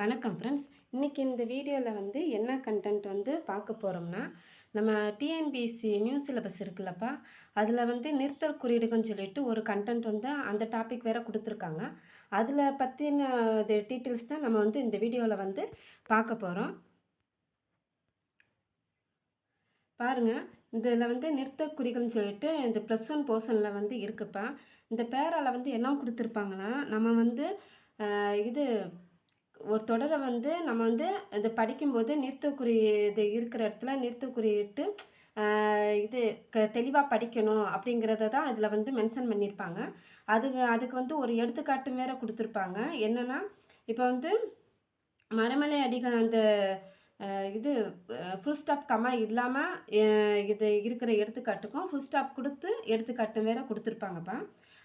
வணக்கம் ஃப்ரெண்ட்ஸ் இன்றைக்கி இந்த வீடியோவில் வந்து என்ன கண்டென்ட் வந்து பார்க்க போகிறோம்னா நம்ம டிஎன்பிஎஸ்சி நியூஸ் சிலபஸ் இருக்குல்லப்பா. அதில் வந்து நிறுத்தல் குறியீடுகள்னு சொல்லிட்டு ஒரு கண்டென்ட் வந்து அந்த டாபிக் வேறு கொடுத்துருக்காங்க. அதில் பற்றின டீட்டெயில்ஸ் தான் நம்ம வந்து இந்த வீடியோவில் வந்து பார்க்க போகிறோம் பாருங்கள் இதில் வந்து நிறுத்தக் குறிகள்னு சொல்லிட்டு இந்த ப்ளஸ் ஒன் போர்ஷனில் வந்து இருக்குப்பா. இந்த பேரால் வந்து என்ன கொடுத்துருப்பாங்கன்னா நம்ம வந்து இது ஒரு தொடரை வந்து நம்ம வந்து இது படிக்கும்போது நிறுத்தக்குறி இது இருக்கிற இடத்துல நிறுத்தக்குறியிட்டு இது க தெளிவாக படிக்கணும் அப்படிங்கிறத தான் இதில் வந்து மென்ஷன் பண்ணியிருப்பாங்க. அது அதுக்கு வந்து ஒரு எடுத்துக்காட்டு வேற கொடுத்துருப்பாங்க. என்னென்னா இப்போ வந்து மரமலை அடிகள் அந்த இது ஃபுல் ஸ்டாப் கமா இல்லாமல் இது இருக்கிற எடுத்துக்காட்டுக்கும் ஃபுல் ஸ்டாப் கொடுத்து எடுத்துக்காட்டு வேற கொடுத்துருப்பாங்கப்பா.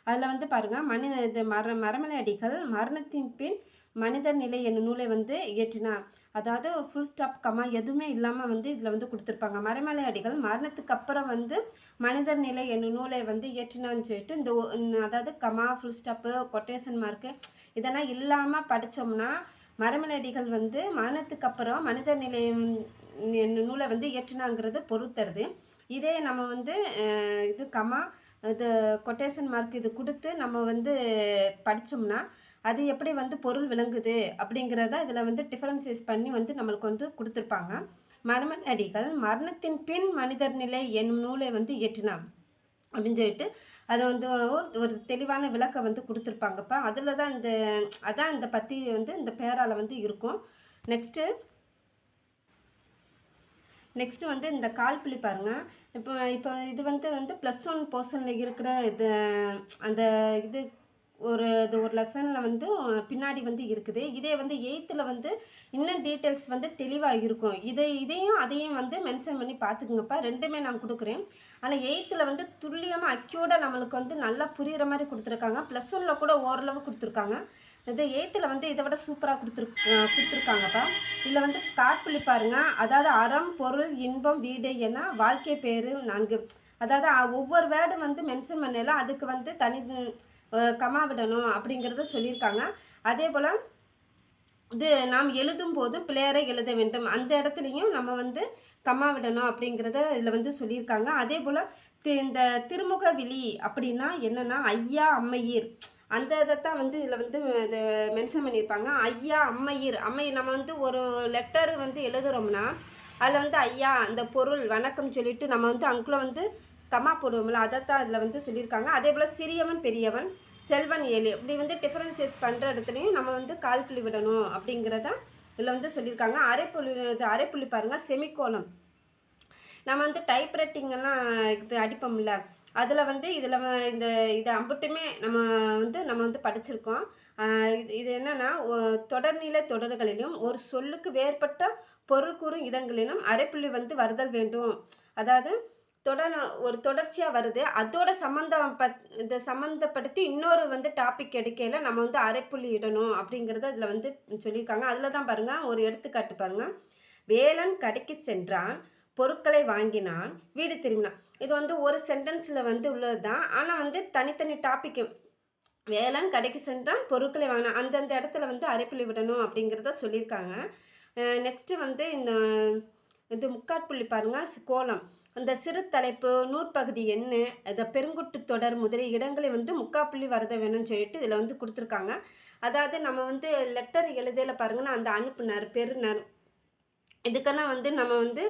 அதில் வந்து பாருங்கள் மனித இது மர மரமலை அடிகள் மரணத்தின் பின் மனிதர் நிலை என்னும் நூலை வந்து இயற்றினார். அதாவது ஃபுல் ஸ்டாப் கமா எதுவுமே இல்லாமல் வந்து இதில் வந்து கொடுத்துருப்பாங்க. மரமலை அடிகள் மரணத்துக்கு அப்புறம் வந்து மனிதர் நிலை என்னும் நூலை வந்து இயற்றினான்னு சொல்லிட்டு இந்த அதாவது comma full stop quotation mark இதெல்லாம் இல்லாமல் படித்தோம்னா மரமலடிகள் வந்து மரணத்துக்கு அப்புறம் மனித நிலையம் என்னும் நூலை வந்து இயற்றினாங்கிறது பொறுத்தருது. இதே நம்ம வந்து இது கமா இது கொட்டேஷன் மார்க் இது கொடுத்து நம்ம வந்து படித்தோம்னா அது எப்படி வந்து பொருள் விளங்குது அப்படிங்கிறத இதில் வந்து டிஃபரன்சியேட் பண்ணி வந்து நம்மளுக்கு வந்து கொடுத்துருப்பாங்க. மரமலடிகள் மரணத்தின் பின் மனிதர் நிலை என்னும் நூலை வந்து ஏற்றினான் அப்படின்னு சொல்லிட்டு அதை வந்து ஒரு- தெளிவான விளக்கை வந்து கொடுத்துருப்பாங்கப்பா அதில் தான் இந்த அதான் இந்த பற்றி வந்து இந்த பேரால் வந்து இருக்கும். நெக்ஸ்ட்டு நெக்ஸ்ட்டு வந்து இந்த கால் புளி பாருங்கள் இப்போ இப்போ இது வந்து வந்து ப்ளஸ் ஒன் போர்ஷனில் இருக்கிற இது அந்த இது ஒரு இது ஒரு லெசனில் வந்து பின்னாடி வந்து இருக்குது. இதே வந்து எயித்தில் வந்து இன்னும் டீட்டெயில்ஸ் வந்து தெளிவாக இருக்கும். இதை இதையும் அதையும் வந்து மென்ஷன் பண்ணி பார்த்துக்குங்கப்பா. ரெண்டுமே நான் கொடுக்குறேன். ஆனால் எயித்தில் வந்து துல்லியமாக அக்யூர்டாக நம்மளுக்கு வந்து நல்லா புரிகிற மாதிரி கொடுத்துருக்காங்க. ப்ளஸ் ஒனில் கூட ஓரளவு கொடுத்துருக்காங்க. இது எயித்தில் வந்து இதை விட சூப்பராக கொடுத்துரு கொடுத்துருக்காங்கப்பா. இதில் வந்து காற்புள்ளி பாருங்கள் அதாவது அறம் பொருள் இன்பம் வீடு என வாழ்க்கை பேர் நான்கு. அதாவது ஒவ்வொரு வேர்டும் வந்து மென்ஷன் பண்ணல. அதுக்கு வந்து தனி கமா விடணும் அப்படிங்கிறத சொல்லியிருக்காங்க. அதே போல் இது நாம் எழுதும் போது பிள்ளையரை எழுத வேண்டும். அந்த இடத்துலையும் நம்ம வந்து கம்மா விடணும் அப்படிங்கிறத இதில் வந்து சொல்லியிருக்காங்க. அதே போல் இந்த திருமுக விழி அப்படின்னா என்னென்னா ஐயா அம்மையீர். அந்த இதைத்தான் வந்து இதில் வந்து இது மென்ஷன் பண்ணியிருப்பாங்க. ஐயா அம்மையீர். அம்மை நம்ம வந்து ஒரு லெட்டர் வந்து எழுதுகிறோம்னா அதில் வந்து ஐயா அந்த பொருள் வணக்கம் சொல்லிட்டு நம்ம வந்து அங்குள்ள வந்து கம்மா போடுவோம்ல அதைத்தான் இதில் வந்து சொல்லியிருக்காங்க. அதே போல் சிறியவன் பெரியவன் செல்வன் ஏழு. இப்படி வந்து டிஃபரன்சியேஸ் பண்ணுற இடத்துலையும் நம்ம வந்து கால் புள்ளி விடணும் அப்படிங்கிறத இதில் வந்து சொல்லியிருக்காங்க. அரைப்புள்ளி இது அரைப்புள்ளி பாருங்கள் செமிக்கோலம் நம்ம வந்து டைப் ரைட்டிங்கெல்லாம் இது அடிப்போம்ல அதில் வந்து இதில் இந்த இது அம்புட்டுமே நம்ம வந்து நம்ம வந்து படிச்சிருக்கோம். இது இது என்னென்னா தொடர்நிலை தொடர்களிலும் ஒரு சொல்லுக்கு வேறுபட்ட பொருள் கூறும் இடங்களிலும் அரைப்புள்ளி வந்து வருதல் வேண்டும். அதாவது தொடர் ஒரு தொடர்ச்சியாக வருது. அதோட சம்மந்தம் பத் இந்த சம்மந்தப்படுத்தி இன்னொரு வந்து டாபிக் எடுக்கையில் நம்ம வந்து அரைப்புள்ளி இடணும் அப்படிங்கிறத அதில் வந்து சொல்லியிருக்காங்க. அதில் தான் பாருங்கள் ஒரு எடுத்துக்காட்டு பாருங்கள் வேலன் கடைக்கு சென்றான் பொருட்களை வாங்கினான் வீடு திரும்பினான். இது வந்து ஒரு சென்டென்ஸில் வந்து உள்ளது தான் ஆனால் வந்து தனித்தனி டாபிக் வேலன் கடைக்கு சென்றான் பொருட்களை வாங்கினான். அந்தந்த இடத்துல வந்து அரைப்புள்ளி விடணும் அப்படிங்கிறத சொல்லியிருக்காங்க. நெக்ஸ்ட்டு வந்து இந்த இது முக்காற்புள்ளி பாருங்கள் கோலம். அந்த சிறு தலைப்பு நூற்பகுதி என்ன இந்த பெருங்குட்டு தொடர் முதலிய இடங்களை வந்து முக்காப்புள்ளி வரத வேணும்னு சொல்லிட்டு இதில் வந்து கொடுத்துருக்காங்க. அதாவது நம்ம வந்து லெட்டர் எழுதையில் பாருங்கன்னா அந்த அனுப்புனர் பெறுநர் இதுக்கெல்லாம் வந்து நம்ம வந்து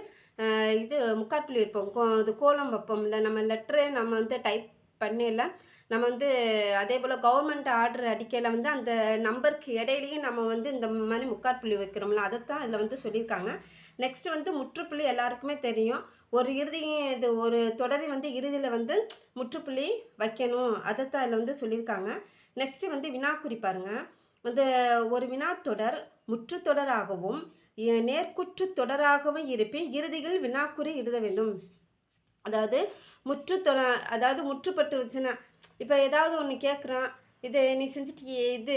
இது முக்காப்புள்ளி இருப்போம் கோ இது கோலம் வைப்போம்ல நம்ம லெட்டரே நம்ம வந்து டைப் பண்ணல நம்ம வந்து அதே போல் கவர்மெண்ட் ஆர்டர் அடிக்கையில் வந்து அந்த நம்பருக்கு இடையிலையும் நம்ம வந்து இந்த மாதிரி முக்காற்புள்ளி வைக்கிறோம்ல அதைத்தான் இதில் வந்து சொல்லியிருக்காங்க நெக்ஸ்ட் வந்து முற்றுப்புள்ளி எல்லாருக்குமே தெரியும். ஒரு இறுதி இது ஒரு தொடரை வந்து இறுதியில் வந்து முற்றுப்புள்ளி வைக்கணும். அதைத்தான் அதில் வந்து சொல்லியிருக்காங்க. நெக்ஸ்ட்டு வந்து வினாக்குறி பாருங்க. வந்து ஒரு வினாத்தொடர் முற்றுத்தொடராகவும் நேர்குற்று தொடராகவும் இருப்பின் இறுதியில் வினாக்குறி எழுத வேண்டும். அதாவது முற்று தொட அதாவது முற்றுப்பட்டு வச்சுன்னா இப்போ ஏதாவது ஒன்று கேட்குறான் இது நீ செஞ்சுட்டு இது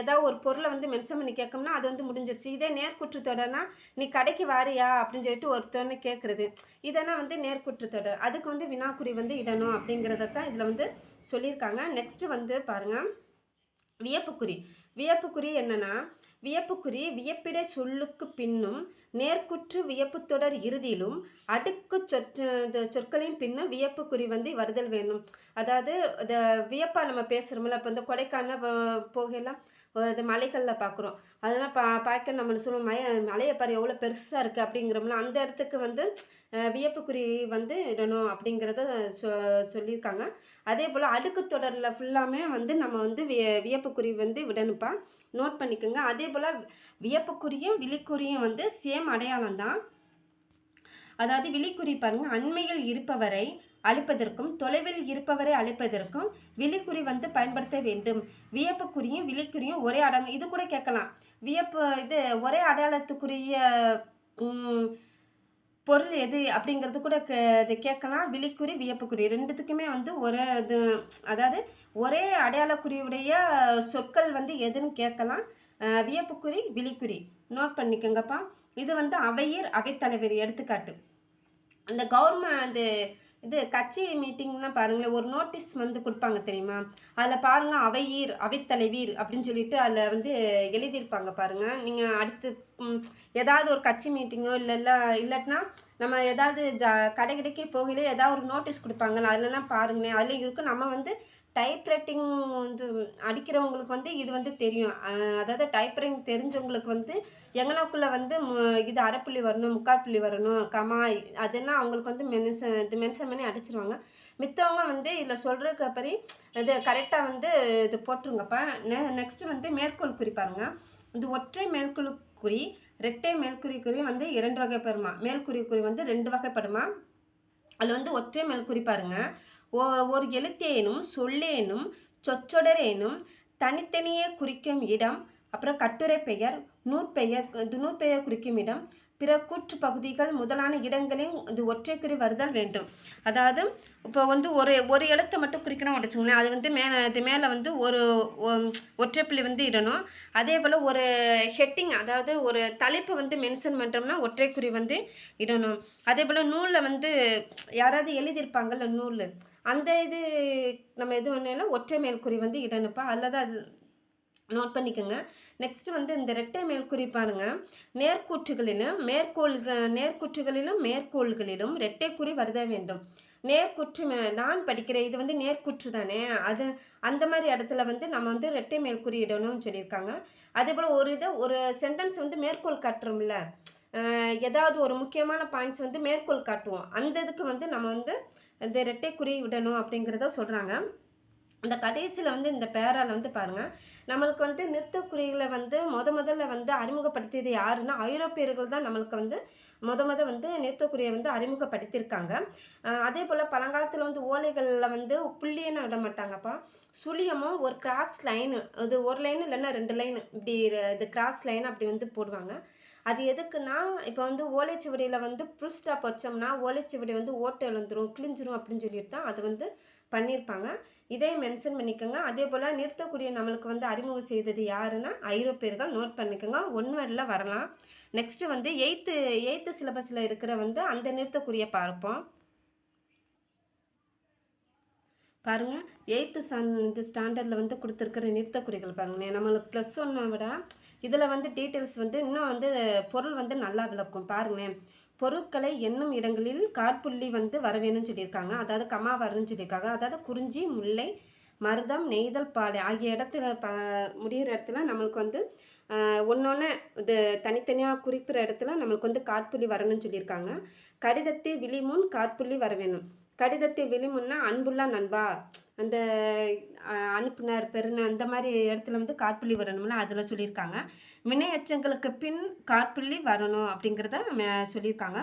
ஏதாவது ஒரு பொருளை வந்து மென்ஷன் பண்ணி கேட்கணும்னா அது வந்து முடிஞ்சிருச்சு. இதே நேர்குற்றத்தோடனா நீ கடைக்கு வாரியா அப்படின்னு சொல்லிட்டு ஒருத்தவனை கேட்குறது. இதெல்லாம் வந்து நேர்குற்றத்தோட அதுக்கு வந்து வினாக்குறி வந்து இடணும் அப்படிங்கிறத தான் இதில் வந்து சொல்லியிருக்காங்க. நெக்ஸ்ட்டு வந்து பாருங்கள் வியப்புக்குறி. வியப்புக்குறி என்னென்னா வியப்புக்குறி வியப்பிடை சொல்லுக்கு பின்னும் நேர்க்குற்று வியப்பு தொடர் இறுதியிலும் அடுக்கு சொற்று இந்த சொற்களின் பின்னும் வியப்புக்குறி வந்து வருதல் வேணும் அதாவது இந்த வியப்பாக நம்ம பேசுகிறோம்ல இப்போ இந்த கொடைக்கானல் போகலாம் போகையெல்லாம் அது மலைகளில் பார்க்குறோம் அதெல்லாம் பா பார்க்க நம்ம சொல்லுவோம் மய மலையை பாரு எவ்வளோ பெருசாக இருக்குது அப்படிங்கிறோம்ல அந்த இடத்துக்கு வந்து வியப்புக்குறி வந்து இடணும் அப்படிங்கிறத சொ சொல்லியிருக்காங்க. அதே போல் அடுக்கு தொடரில் ஃபுல்லாமே வந்து நம்ம வந்து விய வியப்புக்குறி வந்து விடணுப்பா நோட் பண்ணிக்கோங்க. அதே போல் வியப்புக்குறியும் விழிக்குறியும் வந்து சேம் அடையாளம் தான். அதாவது விழிக்குறி பாருங்கள் அண்மையில் இருப்பவரை அழிப்பதற்கும் தொலைவில் இருப்பவரை அழிப்பதற்கும் விழிக்குறி வந்து பயன்படுத்த வேண்டும். வியப்புக்குறியும் விழிக்குறியும் ஒரே அடங்கு இது கூட கேட்கலாம். வியப்பு இது ஒரே அடையாளத்துக்குரிய பொருள் எது அப்படிங்கிறது கூட கே- இது கேட்கலாம். விழிக்குறி வியப்புக்குறி ரெண்டுத்துக்குமே வந்து ஒரே இது அதாவது ஒரே அடையாளக்குறியுடைய சொற்கள் வந்து எதுன்னு கேட்கலாம். வியப்புக்குறி விழிக்குறி. நோட் பண்ணிக்கோங்கப்பா. இது வந்து அவையர் அவைத்தலைவர் எடுத்துக்காட்டு. அந்த கவர்மெண்ட் அந்த இது கட்சி மீட்டிங்னா பாருங்களேன் ஒரு நோட்டீஸ் வந்து கொடுப்பாங்க தெரியுமா? அதில் பாருங்கள் அவையீர் அவைத்தலைவீர் அப்படின்னு சொல்லிட்டு அதில் வந்து எழுதியிருப்பாங்க பாருங்கள் நீங்கள் அடுத்து ஏதாவது ஒரு கட்சி மீட்டிங்கோ இல்லை இல்லை இல்லாட்டினா நம்ம ஏதாவது ஜா கடை கடைக்கே போகல ஏதாவது ஒரு நோட்டீஸ் கொடுப்பாங்க அதுலலாம் பாருங்களேன். அதில் இருக்கும் நம்ம வந்து டைப்ரைட்டிங் வந்து அடிக்கிறவங்களுக்கு வந்து இது வந்து தெரியும். அதாவது டைப்ரைட்டிங் தெரிஞ்சவங்களுக்கு வந்து எங்கனாக்குள்ளே வந்து மு- இது அரைப்புள்ளி வரணும் முக்கால் புள்ளி வரணும் கமா அதெல்லாம் அவங்களுக்கு வந்து மென்சன் இது மென்சன் பண்ணி அடிச்சிருவாங்க. மித்தவங்க வந்து இதில் சொல்கிறதுக்கு அப்புறம் இது கரெக்டாக வந்து இது போட்டுருங்கப்பா நெ நெக்ஸ்ட்டு வந்து மேற்கோள் குறிப்பாருங்க இது ஒற்றை மேற்கோள் குறி ரெட்டை மேல்குறி குறி வந்து இரண்டு வகைப்படுமா? மேல்குறி குறி வந்து ரெண்டு வகைப்படுமா? அதில் வந்து ஒற்றை மேல்குறி குறிப்பாருங்க ஒரு எழுத்தேனும் சொல்லேனும் சொற்றொடரேனும் தனித்தனியே குறிக்கும் இடம் அப்புறம் கட்டுரை பெயர் நூற்பெயர் இது நூற்பெயர் குறிக்கும் இடம் பிற கூற்று பகுதிகள் முதலான இடங்களில் இது ஒற்றைக்குறி வருதல் வேண்டும். அதாவது இப்போ வந்து ஒரு ஒரு எழுத்தை மட்டும் குறிக்கணும் வச்சுக்கோங்களேன். அது வந்து மேலே அது மேலே வந்து ஒரு ஒ- ஒற்றைப்புள்ளி வந்து இடணும். அதே போல் ஒரு ஹெட்டிங் அதாவது ஒரு தலைப்பு வந்து மென்ஷன் பண்ணுறோம்னா ஒற்றைக்குறி வந்து இடணும். அதே போல் நூலில் வந்து யாராவது எழுதியிருப்பாங்கல்ல நூல்? அந்த இது நம்ம எது பண்ணாலும் ஒற்றை மேல்குறி வந்து இடணுப்பா அல்லது அது நோட் பண்ணிக்கோங்க. நெக்ஸ்ட்டு வந்து இந்த ரெட்டை மேல்குறி பாருங்கள் நேர்கூற்றுகளிலும் மேற்கோள் நேர்கூற்றுகளிலும் மேற்கோள்களிலும் ரெட்டை குறி வருத வேண்டும்? நேர்குற்று மே- நான் படிக்கிறேன் இது வந்து நேர்குற்று தானே. அது அந்த மாதிரி இடத்துல வந்து நம்ம வந்து ரெட்டை மேல்குறி இடணும்னு சொல்லியிருக்காங்க. அதே போல் ஒரு இதை ஒரு சென்டென்ஸ் வந்து மேற்கோள் காட்டுறோம்ல. ஏதாவது ஒரு முக்கியமான பாயிண்ட்ஸ் வந்து மேற்கோள் காட்டுவோம். அந்த இதுக்கு வந்து நம்ம வந்து இந்த ரெட்டை குறி விடணும் அப்படிங்கிறத சொல்கிறாங்க அந்த கடைசியில் வந்து இந்த பேரால் வந்து பாருங்கள் நம்மளுக்கு வந்து நிறுத்தக்குறிகளை வந்து முத முதல்ல வந்து அறிமுகப்படுத்தியது யாருன்னா ஐரோப்பியர்கள் தான் நம்மளுக்கு வந்து முத முத வந்து நிறுத்தக்குறியை வந்து அறிமுகப்படுத்தியிருக்காங்க. அதே போல் பழங்காலத்தில் வந்து ஓலைகளில் வந்து புள்ளியன்னு விட மாட்டாங்கப்பா. சுழியமும் ஒரு கிராஸ் லைனு அது ஒரு லைன் இல்லைன்னா ரெண்டு லைன் இப்படி இது கிராஸ் லைன் அப்படி வந்து போடுவாங்க. அது எதுக்குன்னா இப்போ வந்து ஓலைச்சுவடியில் வந்து புல் ஸ்டாப் வச்சோம்னா ஓலைச்சுவடி வந்து ஓட்டை எழுந்துரும் கிழிஞ்சிரும் அப்படின்னு சொல்லிட்டு தான் அது வந்து பண்ணியிருப்பாங்க இதே மென்ஷன் பண்ணிக்கோங்க. அதே போல் நிறுத்தக்கூடிய நம்மளுக்கு வந்து அறிமுகம் செய்தது யாருன்னா ஐரோப்பியர்கள். நோட் பண்ணிக்கோங்க. ஒன் வேர்டில் வரலாம். நெக்ஸ்ட்டு வந்து எயித்து எயித்து சிலபஸில் இருக்கிற வந்து அந்த நிறுத்தக்குறியை பார்ப்போம். பாருங்கள் எயித்து சன் இந்த ஸ்டாண்டர்டில் வந்து கொடுத்துருக்கிற நிறுத்தக்குறிகள் பாருங்களேன். நம்மளுக்கு ப்ளஸ் ஒன்னை விட இதில் வந்து டீட்டெயில்ஸ் வந்து இன்னும் வந்து பொருள் வந்து நல்லா விளக்கும். பாருங்களேன். பொருட்களை எண்ணும் இடங்களில் காற்புள்ளி வந்து வர வேணும்னு சொல்லியிருக்காங்க. அதாவது கமா வரணும்னு சொல்லியிருக்காங்க. அதாவது குறிஞ்சி முல்லை மருதம் நெய்தல் பாலை ஆகிய இடத்துல ப முடிகிற இடத்துல நம்மளுக்கு வந்து ஒன்றொன்று இது தனித்தனியாக குறிப்பிற இடத்துல நம்மளுக்கு வந்து காற்புள்ளி வரணும்னு சொல்லியிருக்காங்க. கடிதத்தை விழிமுன் காற்புள்ளி வர வேணும் கடிதத்தை விழிமுன்னா அன்புள்ள நண்பா அந்த அனுப்புனர் பெருன அந்த மாதிரி இடத்துல வந்து காற்புள்ளி வரணும்னா அதில் சொல்லியிருக்காங்க. வினையச்சங்களுக்கு பின் காற்புள்ளி வரணும் அப்படிங்கிறத சொல்லியிருக்காங்க.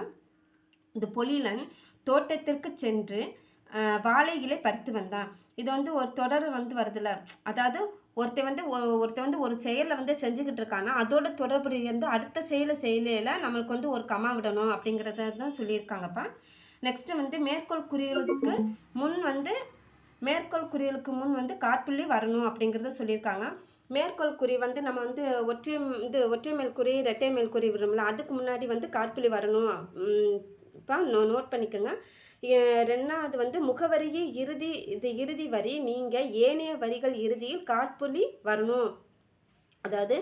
இந்த பொலிலன் தோட்டத்திற்கு சென்று வாழை இலை பறித்து வந்தான். இது வந்து ஒரு தொடர் வந்து வருதுல்ல. அதாவது ஒருத்தன் வந்து ஒ- ஒருத்தன் வந்து ஒரு செயலை வந்து செஞ்சுக்கிட்டு இருக்கான்னா அதோட தொடர்புடைய வந்து அடுத்த செயலை செய்யலையில நம்மளுக்கு வந்து ஒரு கமா விடணும் அப்படிங்கிறத தான் சொல்லியிருக்காங்கப்பா. நெக்ஸ்ட்டு வந்து மேற்கோள் குறிகளுக்கு முன் வந்து மேற்கோள் குறிகளுக்கு முன் வந்து காற்புள்ளி வரணும் அப்படிங்கிறத சொல்லியிருக்காங்க. மேற்கோள் குறி வந்து நம்ம வந்து ஒற்றை இது ஒற்றை மேல்குறி ரெட்டை மேல்குறி விடுறோம்ல அதுக்கு முன்னாடி வந்து காற்புள்ளி வரணும். இப்போ நோ நோட் பண்ணிக்கோங்க. ரெண்டாவது வந்து முகவரியை இறுதி இது இறுதி வரி நீங்கள் ஏனைய வரிகள் இறுதியில் காற்புள்ளி வரணும். அதாவது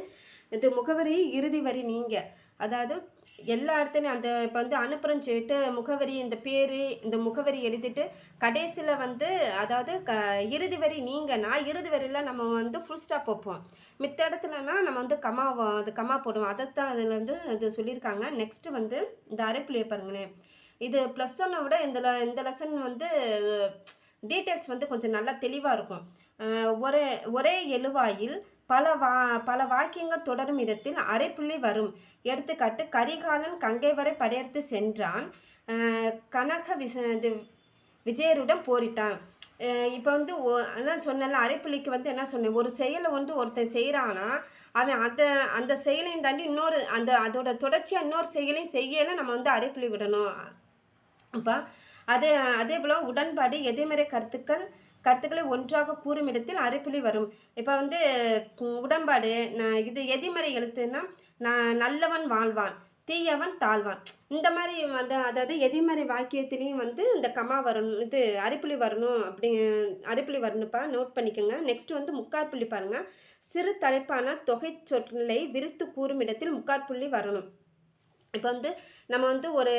இது முகவரி இறுதி வரி நீங்கள் அதாவது எல்லா இடத்துலையும் அந்த இப்போ வந்து அனுப்புகிறோன்னு சொல்லிட்டு முகவரி இந்த பேர் இந்த முகவரி எழுதிட்டு கடைசியில் வந்து அதாவது க இறுதி வரி நீங்கன்னா இறுதி வரியில் நம்ம வந்து ஃபுல் ஸ்டாப் வைப்போம். மித்த இடத்துலனா நம்ம வந்து கமா அது கமா போடுவோம். அதைத்தான் அதில் வந்து இது சொல்லியிருக்காங்க. நெக்ஸ்ட்டு வந்து இந்த அரைப்புலியை பாருங்களேன். இது ப்ளஸ் ஒன்னை விட இந்த இந்த லெசன் வந்து டீட்டெயில்ஸ் வந்து கொஞ்சம் நல்லா தெளிவாக இருக்கும். ஒரே ஒரே எழுவாயில் பல வா பல வாக்கியங்கள் தொடரும் இடத்தில் அரைப்புள்ளி வரும். எடுத்துக்காட்டு கரிகாலன் கங்கை வரை படையெடுத்து சென்றான். கனக விச இது விஜயருடன் போரிட்டான். இப்போ வந்து அதான் சொன்னல அரைப்புள்ளிக்கு வந்து என்ன சொன்னேன்? ஒரு செயலை வந்து ஒருத்தன் செய்கிறானா அவன் அந்த அந்த செயலையும் தாண்டி இன்னொரு அந்த அதோட தொடர்ச்சியாக இன்னொரு செயலையும் செய்யலை நம்ம வந்து அரைப்புள்ளி விடணும். அப்போ அதே அதே போல் உடன்பாடு எதிர்மறை கருத்துக்கள் கருத்துக்களை ஒன்றாக கூறும் இடத்தில் அரைப்புள்ளி வரும். இப்போ வந்து உடம்பாடு நான் இது எதிர்மறை எழுத்துன்னா நான் நல்லவன் வாழ்வான் தீயவன் தாழ்வான். இந்த மாதிரி வந்து அதாவது எதிர்மறை வாக்கியத்திலையும் வந்து இந்த கமா வரணும் இது அரைப்புள்ளி வரணும் அப்படி அரைப்புள்ளி வரணுப்பா நோட் பண்ணிக்கோங்க. நெக்ஸ்ட் வந்து முக்கார்புள்ளி பாருங்கள் சிறு தலைப்பான தொகை சொற்களை விரித்து கூறும் இடத்தில் முக்கார்புள்ளி வரணும். இப்போ வந்து நம்ம வந்து ஒரு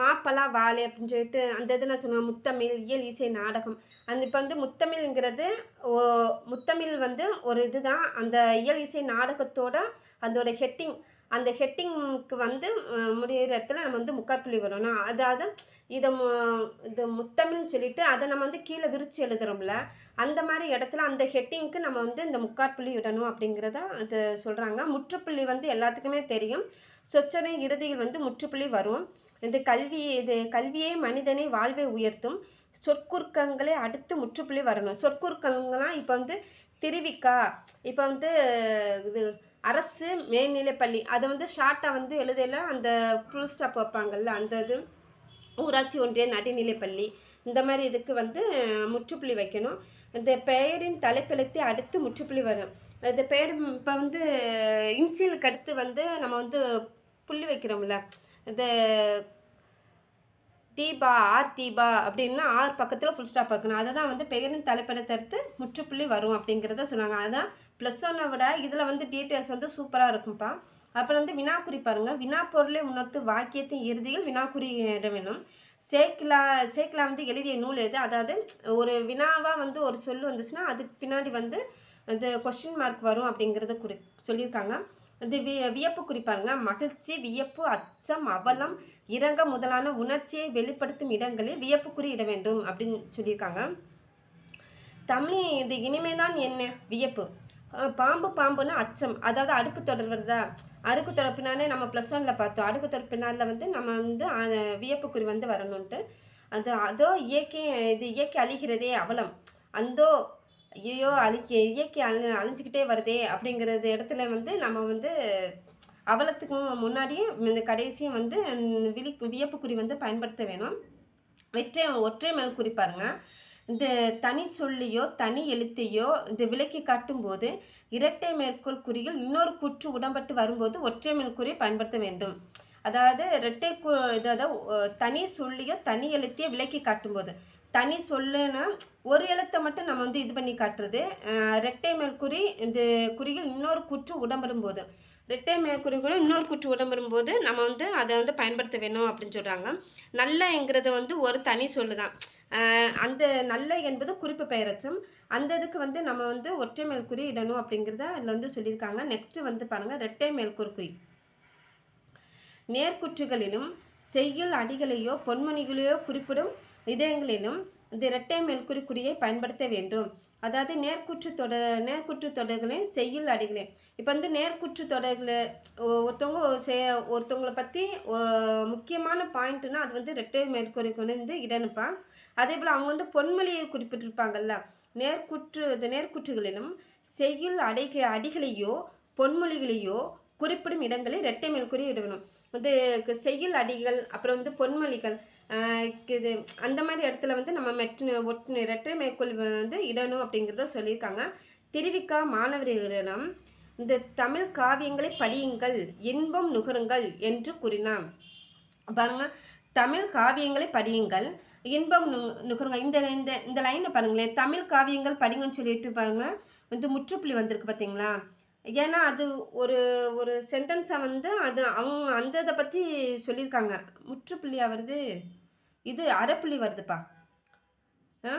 மாப்பலா வாழை அப்படின்னு சொல்லிட்டு அந்த இது நான் சொன்னேன் முத்தமிழ் இயல் இசை நாடகம். அந்த இப்போ வந்து முத்தமிழ்ங்கிறது ஓ முத்தமிழ் வந்து ஒரு இதுதான். அந்த இயல் இசை நாடகத்தோட அதோட ஹெட்டிங் அந்த ஹெட்டிங்க்கு வந்து முடிகிற இடத்துல நம்ம வந்து முக்காற்புள்ளி வரணும் அதாவது இதை மு இது முத்தமிழ்னு சொல்லிட்டு அதை நம்ம வந்து கீழே விரித்து எழுதுறோம்ல அந்த மாதிரி இடத்துல அந்த ஹெட்டிங்க்கு நம்ம வந்து இந்த முக்காற்புள்ளி விடணும் அப்படிங்கிறத அது சொல்கிறாங்க முற்றுப்புள்ளி வந்து எல்லாத்துக்குமே தெரியும். சொச்சனை இறுதியில் வந்து முற்றுப்புள்ளி வரும். இந்த கல்வி இது கல்வியே மனிதனை வாழ்வை உயர்த்தும். சொற்குறுக்கங்களே அடுத்து முற்றுப்புள்ளி வரணும். சொற்குறுக்கங்கள்லாம் இப்போ வந்து திருவிக்கா இப்போ வந்து இது அரசு மேல்நிலைப்பள்ளி அதை வந்து ஷார்ட்டாக வந்து எழுதல. அந்த ஃபுல் ஸ்டாப் வைப்பாங்கல்ல அந்த இது. ஊராட்சி ஒன்றிய நடுநிலைப்பள்ளி இந்த மாதிரி இதுக்கு வந்து முற்றுப்புள்ளி வைக்கணும். இந்த பெயரின் தலைப்பெழுத்தை அடுத்து முற்றுப்புள்ளி வரும். இந்த பெயர் இப்போ வந்து இன்சியலுக்கு அடுத்து வந்து நம்ம வந்து புள்ளி வைக்கிறோம்ல. இந்த தீபா ஆர் தீபா அப்படின்னா ஆர் பக்கத்தில் ஃபுல் ஸ்டாப் வைக்கணும் அதை தான் வந்து பெயரின் தலைப்பெழுத்தை தடுத்து முற்றுப்புள்ளி வரும் அப்படிங்கிறத சொன்னாங்க. அதுதான் ப்ளஸ் ஒன்னை விட இதில் வந்து டீட்டெயில்ஸ் வந்து சூப்பராக இருக்கும்ப்பா அப்புறம் வந்து வினாக்குறி பாருங்கள் வினா பொருளை உணர்த்து வாக்கியத்தின் இறுதியில் வினாக்குறி இட வேணும் சேக்கிலா சேக்கிலா வந்து எழுதிய நூல் எது? அதாவது ஒரு வினாவாக வந்து ஒரு சொல் வந்துச்சுன்னா அதுக்கு பின்னாடி வந்து இந்த கொஸ்டின் மார்க் வரும் அப்படிங்கிறத குறி சொல்லியிருக்காங்க. இது விய வியப்பு குறிப்பாருங்க. மகிழ்ச்சி வியப்பு அச்சம் அவலம் இரங்க முதலான உணர்ச்சியை வெளிப்படுத்தும் இடங்களில் வியப்பு குறி இட வேண்டும் அப்படின்னு சொல்லியிருக்காங்க. தமிழ் இது இனிமேதான் என்ன? வியப்பு. பாம்பு பாம்புன்னா அச்சம். அதாவது அடுக்கு தொடர் வருதா அடுக்கு தொடர் பின்னாலே நம்ம ப்ளஸ் ஒனில் பார்த்தோம். அடுக்கு தொடர் வந்து நம்ம வந்து வியப்புக்குறி வந்து வரணுன்ட்டு அது அதோ இயற்கை இது இயற்கை அழிகிறதே அவலம். அந்தோ ஐயோ அழிக்க இயற்கை அழி அழிஞ்சிக்கிட்டே வருதே அப்படிங்கிறது இடத்துல வந்து நம்ம வந்து அவலத்துக்கும் முன்னாடியே இந்த கடைசியும் வந்து விழி வியப்புக்குறி வந்து பயன்படுத்த வேணும். வெற்றை ஒற்றை மேல் குறிப்பாருங்க இந்த தனி சொல்லியோ தனி எழுத்தையோ இந்த விலக்கி காட்டும்போது இரட்டை மேற்கோள் குறியில் இன்னொரு கூற்று உடம்பட்டு வரும்போது ஒற்றை மேற்குறி பயன்படுத்த வேண்டும். அதாவது இரட்டை கு இதாவது தனி சொல்லியோ தனி எழுத்தையோ விலக்கி காட்டும்போது தனி சொல்லுன்னா ஒரு எழுத்தை மட்டும் நம்ம வந்து இது பண்ணி காட்டுறது. ரெட்டை மேற்குறி இந்த குறியில் இன்னொரு கூற்று உடம்படும் போது. ரெட்டை மேற்குறி கூட இன்னொரு குற்று உடம்படும் போது நம்ம வந்து அதை வந்து பயன்படுத்த வேணும் அப்படின்னு சொல்கிறாங்க நல்லங்கிறது வந்து ஒரு தனி சொல்லு தான். அந்த நல்ல என்பது குறிப்பு பெயரச்சம். அந்த இதுக்கு வந்து நம்ம வந்து ஒற்றை மேல்குறி இடணும் அப்படிங்கிறத அதில் வந்து சொல்லியிருக்காங்க. நெக்ஸ்ட்டு வந்து பாருங்கள் ரெட்டை மேல்குறி நேர்குற்றுகளிலும் செய்யுள் அடிகளையோ பொன்மணிகளையோ குறிப்பிடும் இதயங்களிலும் இந்த இரட்டை மேல்குறி குறியை பயன்படுத்த வேண்டும். அதாவது நேர்குற்று தொடர் நேர்குற்று தொடர்களையும் செய்யுள் அடிகளே. இப்போ வந்து நேர்குற்று தொடர்களை ஒ- ஒருத்தவங்க செ ஒருத்தவங்களை பற்றி முக்கியமான பாயிண்ட்டுனா அது வந்து ரெட்டை மேற்குறிக்கு வந்து இடனுப்பான் அதே போல் அவங்க வந்து பொன்மொழியை குறிப்பிட்டிருப்பாங்கல்ல. நேர்குற்று இந்த நேர்குற்றுகளிலும் செய்யுள் அடைக அடிகளையோ பொன்மொழிகளையோ குறிப்பிடும் இடங்களில் இரட்டை மேற்குறி இடணும். வந்து க- செய்யுள் அடிகள் அப்புறம் வந்து பொன்மொழிகள் இது அந்த மாதிரி இடத்துல வந்து நம்ம மெட்டு ஒட்டு இரட்டை மேற்கோள் வந்து இடணும் அப்படிங்கிறத சொல்லியிருக்காங்க. திருவிக்கா மாணவர்களிடம் இந்த தமிழ் காவியங்களை படியுங்கள் இன்பம் நுகருங்கள் என்று கூறினான். பாருங்க தமிழ் காவியங்களை படியுங்கள் இன்பம் நு நுகருங்க இந்த இந்த இந்த லைனை பாருங்களேன். தமிழ் காவியங்கள் படிங்கன்னு சொல்லிட்டு பாருங்க வந்து முற்றுப்புள்ளி வந்திருக்கு பார்த்தீங்களா ஏன்னா அது ஒரு ஒரு சென்டென்ஸை வந்து அது அவங்க அந்த இதை பற்றி சொல்லியிருக்காங்க முற்றுப்புள்ளியாக வருது? இது அரைப்புள்ளி வருதுப்பா. ஆ?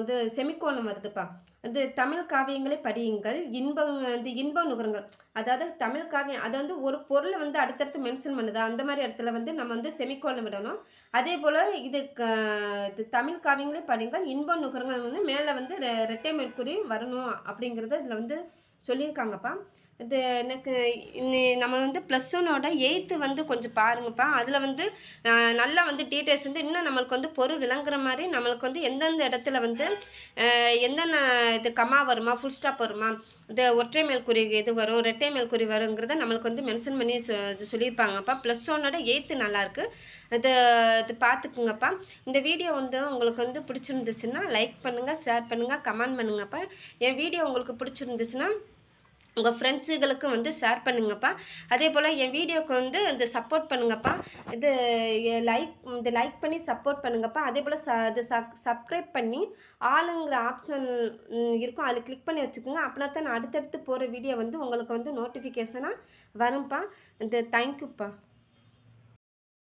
இது செமிக்கோணம் வருதுப்பா. இது தமிழ் காவியங்களை படியுங்கள். இன்பம் இந்த இன்பம் நுகருங்கள். அதாவது தமிழ் காவியம் அதை வந்து ஒரு பொருளை வந்து அடுத்தடுத்து மென்ஷன் பண்ணுது. அந்த மாதிரி இடத்துல வந்து நம்ம வந்து செமிக்கோணம் விடணும். அதே போல் இது க இது தமிழ் காவியங்களே படியுங்கள். இன்பம் நுகருங்கள் வந்து மேலே வந்து ரெ ரெட்டை மேற்கூறி வரணும் அப்படிங்கிறத இதில் வந்து சொல்லியிருக்காங்கப்பா. இது எனக்கு நம்ம வந்து ப்ளஸ் ஒன்னோட எயித்து வந்து கொஞ்சம் பாருங்கப்பா. அதில் வந்து நல்லா வந்து டீட்டெயில்ஸ் வந்து இன்னும் நம்மளுக்கு வந்து பொருள் விளங்குற மாதிரி நம்மளுக்கு வந்து எந்தெந்த இடத்துல வந்து எந்தென்ன என்னென்ன இது கமா வருமா ஃபுல் ஸ்டாப் வருமா இந்த ஒற்றை மேல்குறி இது வரும் ரெட்டை மேல்குறி வருங்கிறத நம்மளுக்கு வந்து மென்ஷன் பண்ணி சொ சொல்லியிருப்பாங்கப்பா. ப்ளஸ் ஒன்னோட எயித்து நல்லாயிருக்கு இது இது பார்த்துக்குங்கப்பா. இந்த வீடியோ வந்து உங்களுக்கு வந்து பிடிச்சிருந்துச்சுன்னா லைக் பண்ணுங்கள் ஷேர் பண்ணுங்கள் கமெண்ட் பண்ணுங்கப்பா. என் வீடியோ உங்களுக்கு பிடிச்சிருந்துச்சுன்னா உங்கள் ஃப்ரெண்ட்ஸுகளுக்கும் வந்து ஷேர் பண்ணுங்கப்பா. அதே போல் என் வீடியோக்கு வந்து இந்த சப்போர்ட் பண்ணுங்கப்பா. இது லைக் இந்த லைக் பண்ணி சப்போர்ட் பண்ணுங்கப்பா. அதே போல் ச இது சப் சப்ஸ்கிரைப் பண்ணி ஆளுங்கிற ஆப்ஷன் இருக்கும். அதில் கிளிக் பண்ணி வச்சுக்கோங்க. அப்படின்னா தான் நான் அடுத்தடுத்து போகிற வீடியோ வந்து உங்களுக்கு வந்து நோட்டிஃபிகேஷனாக வரும்ப்பா இந்த தேங்க்யூப்பா